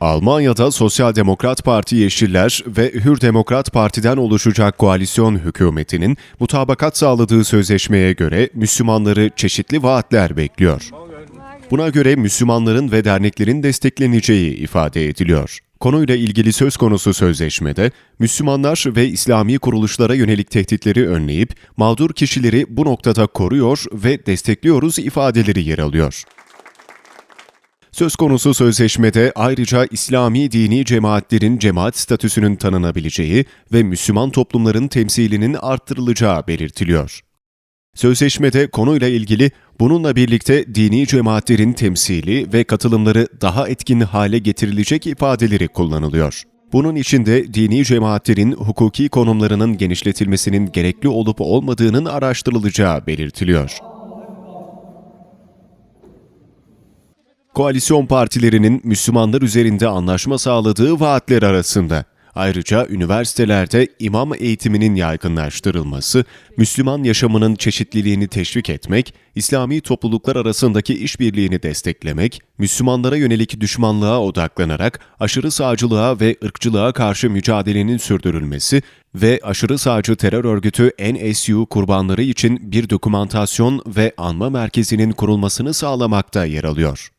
Almanya'da Sosyal Demokrat Parti Yeşiller ve Hür Demokrat Parti'den oluşacak koalisyon hükümetinin mutabakat sağladığı sözleşmeye göre Müslümanları çeşitli vaatler bekliyor. Buna göre Müslümanların ve derneklerin destekleneceği ifade ediliyor. Konuyla ilgili söz konusu sözleşmede, Müslümanlar ve İslami kuruluşlara yönelik tehditleri önleyip, mağdur kişileri bu noktada koruyor ve destekliyoruz ifadeleri yer alıyor. Söz konusu sözleşmede ayrıca İslami dini cemaatlerin cemaat statüsünün tanınabileceği ve Müslüman toplumların temsilinin arttırılacağı belirtiliyor. Sözleşmede konuyla ilgili bununla birlikte dini cemaatlerin temsili ve katılımları daha etkin hale getirilecek ifadeleri kullanılıyor. Bunun içinde dini cemaatlerin hukuki konumlarının genişletilmesinin gerekli olup olmadığının araştırılacağı belirtiliyor. Koalisyon partilerinin Müslümanlar üzerinde anlaşma sağladığı vaatler arasında. Ayrıca üniversitelerde imam eğitiminin yaygınlaştırılması, Müslüman yaşamının çeşitliliğini teşvik etmek, İslami topluluklar arasındaki işbirliğini desteklemek, Müslümanlara yönelik düşmanlığa odaklanarak aşırı sağcılığa ve ırkçılığa karşı mücadelenin sürdürülmesi ve aşırı sağcı terör örgütü NSU kurbanları için bir dokümantasyon ve anma merkezinin kurulmasını sağlamakta yer alıyor.